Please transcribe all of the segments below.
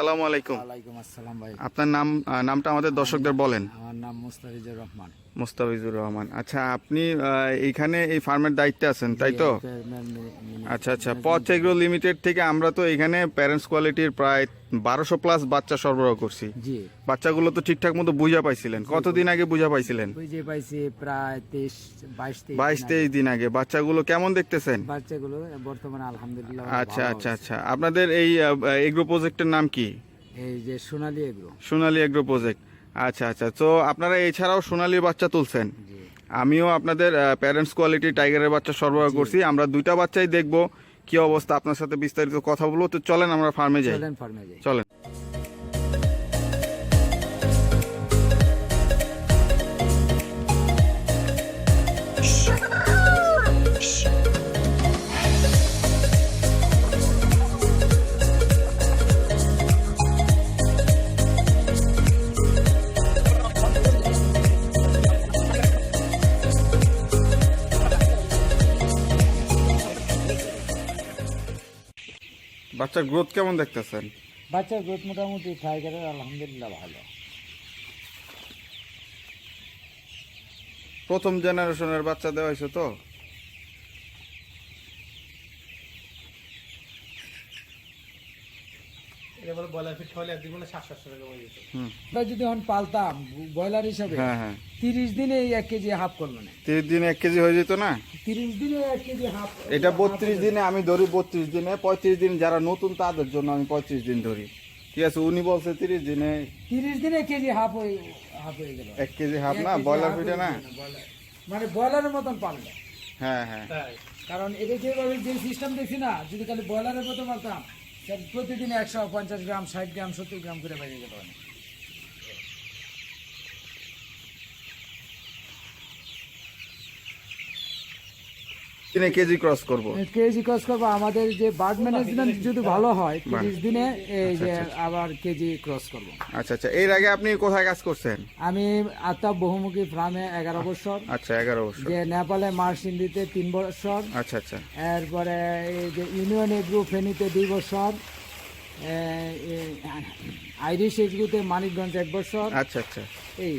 আসসালামু আলাইকুম। আসসালাম ভাই। আপনার নাম নামটা আমাদের দর্শকদের বলেন। আমার নাম মুস্তাফিজুর রহমান। মুস্তাফিজুর রহমান। আচ্ছা আপনি এইখানে এই ফার্মের দায়িত্বে আছেন তাই তো? আচ্ছা আচ্ছা পথ এগ্রো লিমিটেড থেকে আমরা তো এখানে প্যারেন্টস কোয়ালিটির প্রায় বারোশো প্লাস বাচ্চা সরবরাহ করছি। বাচ্চাগুলো তো ঠিকঠাক মতো বুঝা পাইছিলেন। কতদিন আগে বুঝা পাইছিলেন? বুঝে পাইছি প্রায় তেইশ বাইশ তেইশ দিন আগে। বাচ্চাগুলো কেমন দেখতেছেন? বাচ্চাগুলো বর্তমানে আলহামদুলিল্লাহ আচ্ছা আচ্ছা আচ্ছা। আপনাদের এই এগ্রো প্রজেক্টের নাম কি? এই যে Sonali agro. Sonali agro project আচ্ছা আচ্ছা। তো আপনারা এছাড়াও সোনালী বাচ্চা তুলছেন। আমিও আপনাদের প্যারেন্টস কোয়ালিটি টাইগারের বাচ্চা সরবরাহ করছি। আমরা দুইটা বাচ্চাই দেখব কি অবস্থা আপনার সাথে বিস্তারিত কথা বলব। তো চলেন আমরা ফার্মে যাই। চলেন। বাচ্চার গ্রোথ কেমন দেখতেছেন? বাচ্চার গ্রোথ মোটামুটি টাইগারের আলহামদুলিল্লাহ ভালো। প্রথম জেনারেশনের বাচ্চা দেওয়া হয়েছে তো? হুম। আমরা যদি এখন পালতাম ব্রয়লার হিসাবে হ্যাঁ হ্যাঁ। তিরিশ দিনে এই এক কেজি হাফ করল না। তিরিশ দিনে এক কেজি হয়ে যেত না? তিরিশ দিনে এক কেজি হাফ এটা বত্রিশ দিনে আমি ধরি বত্রিশ দিনে পঁয়ত্রিশ দিন যারা নতুন তাদের জন্য আমি পঁয়ত্রিশ দিন ধরি। ঠিক আছে উনি বলছে তিরিশ দিনে তিরিশ দিনে কেজি হাফ হয়ে হাফ হয়ে গেল। এক কেজি হাফ না? ব্রয়লার পিঠে না? ব্রয়লার। মানে ব্রয়লারের মতন পালবে। হ্যাঁ হ্যাঁ। কারণ এটা যেভাবে যে সিস্টেম দেখছি না যদি খালি ব্রয়লারের মতো মারতাম স্যার প্রতিদিন একশো পঞ্চাশ গ্রাম ষাট গ্রাম সত্তর গ্রাম করে বেড়ে যেতে অনেক। দিনে কেজি ক্রস করব। কেজি ক্রস করব। আমাদের যে বার্ড ম্যানেজমেন্ট যদি ভালো হয় তিরিশ দিনে এই যে আবার কেজি ক্রস করব। আচ্ছা আচ্ছা। এর আগে আপনি কোথায় কাজ করছেন? আমি আত্মা বহুমুখী ফার্মে এগারো বছর। আচ্ছা এগারো বছর। যে নেপালে মার্সিন্দিতে তিন বছর। আচ্ছা আচ্ছা। এরপরে এই যে ইউনিয়ন এগ্রু ফেনীতে দুই বছর। আইরিশ এগ্রুতে মানিকগঞ্জ এক বছর। আচ্ছা আচ্ছা। এই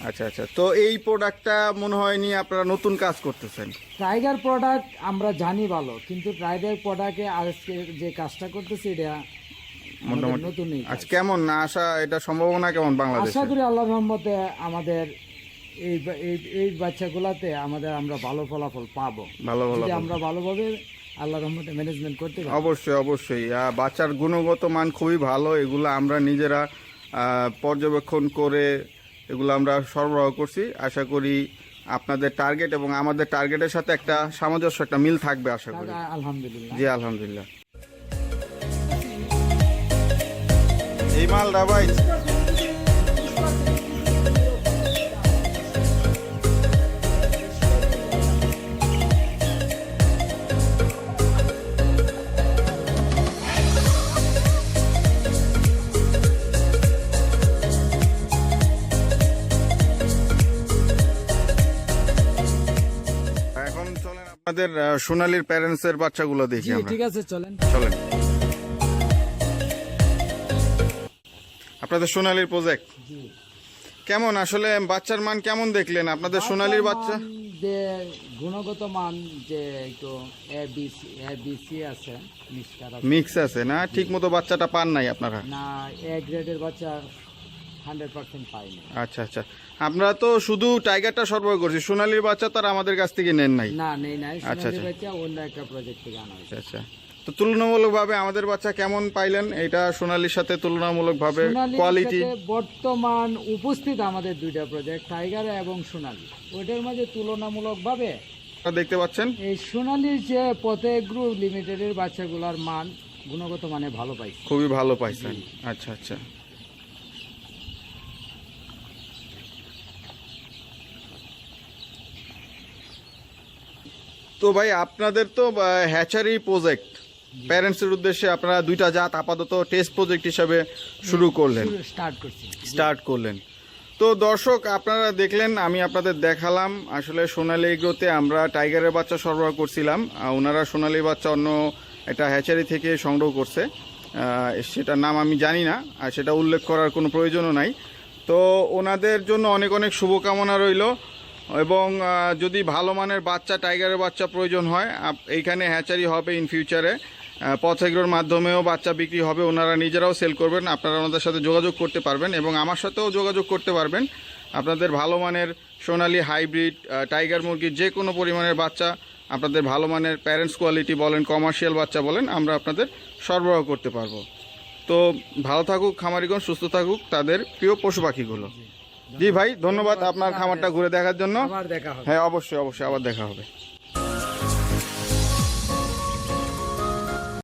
আচ্ছা আচ্ছা। তো এই প্রোডাক্টটা মনে হয় নি আপনারা নতুন কাজ করতেছেন। টাইগার প্রোডাক্ট আমরা জানি ভালো কিন্তু টাইগার প্রোডাক্টে আজকে যে কাজটা করতেছি এটা আমাদের মোটামুটি কাজ। কেমন? আসা এটা সম্ভাবনা কেমন বাংলাদেশে? আশা করি আল্লাহ রহমতে আমাদের এই এই- বাচ্চাগুলাতে আমাদের আমরা ভালো ফলাফল পাবো। ভালো ভালো যদি আমরা ভালোভাবে আল্লাহ রহমতে ম্যানেজমেন্ট করতে অবশ্যই অবশ্যই। বাচ্চার গুণগত মান খুবই ভালো এগুলো আমরা নিজেরা পর্যবেক্ষণ করে এগুলো আমরা সরবরাহ করছি। আশা করি আপনাদের টার্গেট এবং আমাদের টার্গেটের সাথে একটা সামঞ্জস্য একটা মিল থাকবে আশা করি। আলহামদুলিল্লাহ। জি আলহামদুলিল্লাহ। এই মালটা ভাই আহ, সোনালীর প্যারেন্টস এর বাচ্চাগুলো দেখি আমরা। ঠিক আছে চলেন। চলেন। আপনাদের সোনালীর প্রজেক্ট কেমন? আসলে বাচ্চার মান কেমন দেখলেন? আপনাদের সোনালীর বাচ্চা? যে গুণগত মান যে একটু A B C A B C আছে আছে। মিক্স আছে না? ঠিক মতো বাচ্চাটা পান নাই আপনারা? না এ গ্রেডের বাচ্চা হান্ড্রেড পার্সেন্ট পাইনি আচ্ছা আচ্ছা। আমরা তো শুধু টাইগারটা সরবরাহ করছি। সোনালীর বাচ্চা তারা আমাদের কাছ থেকে নেন নাই। না নেই নাই। আচ্ছা, আচ্ছা। বাচ্চা অন্য একটা প্রজেক্ট থেকে আনা হয়েছে। আচ্ছা আচ্ছা। তো তুলনামূলকভাবে আমাদের বাচ্চা কেমন পাইলেন? এটা সোনালীর সাথে তুলনামূলকভাবে কোয়ালিটি বর্তমান উপস্থিত আমাদের দুইটা প্রজেক্ট টাইগার এবং সোনালি। ওইটার মাঝে তুলনামূলকভাবে দেখতে পাচ্ছেন? এই সোনালীর যে পথে গ্রুপ লিমিটেডের বাচ্চাগুলোর মান গুণগত মানে ভালো পাইছে। খুবই ভালো পাইছেন। আচ্ছা আচ্ছা। তো ভাই আপনাদের তো হ্যাচারি প্রজেক্ট প্যারেন্টসের উদ্দেশ্যে আপনারা দুইটা জাত আপাতত টেস্ট প্রজেক্ট হিসাবে শুরু করলেন। স্টার্ট করছি। স্টার্ট করলেন। তো দর্শক আপনারা দেখলেন আমি আপনাদের দেখালাম আসলে সোনালী এগ্রোতে আমরা টাইগারের বাচ্চা সরবরাহ করছিলাম ওনারা সোনালী বাচ্চা অন্য একটা হ্যাচারি থেকে সংগ্রহ করছে। সেটার নাম আমি জানি না আর সেটা উল্লেখ করার কোনো প্রয়োজনও নাই। তো ওনাদের জন্য অনেক অনেক শুভকামনা রইল। এবং যদি ভালো মানের বাচ্চা, টাইগারের বাচ্চা প্রয়োজন হয় এইখানে হ্যাচারি হবে ইন ফিউচারে পথেগ্রোর মাধ্যমেও বাচ্চা বিক্রি হবে, ওনারা নিজেরাও সেল করবেন, আপনারা ওনাদের সাথে যোগাযোগ করতে পারবেন এবং আমার সাথেও যোগাযোগ করতে পারবেন। আপনাদের ভালো মানের সোনালি হাইব্রিড টাইগার মুরগির যে কোনো পরিমাণের বাচ্চা আপনাদের ভালো মানের প্যারেন্টস কোয়ালিটি বলেন কমার্শিয়াল বাচ্চা বলেন, আমরা আপনাদের সরবরাহ করতে পারব। তো ভালো থাকুক, খামারিগণ, সুস্থ থাকুক, তাদের প্রিয় পশু পাখিগুলো। জি ভাই ধন্যবাদ আপনার খামারটা ঘুরে দেখার জন্য। হ্যাঁ অবশ্যই অবশ্যই আবার দেখা হবে।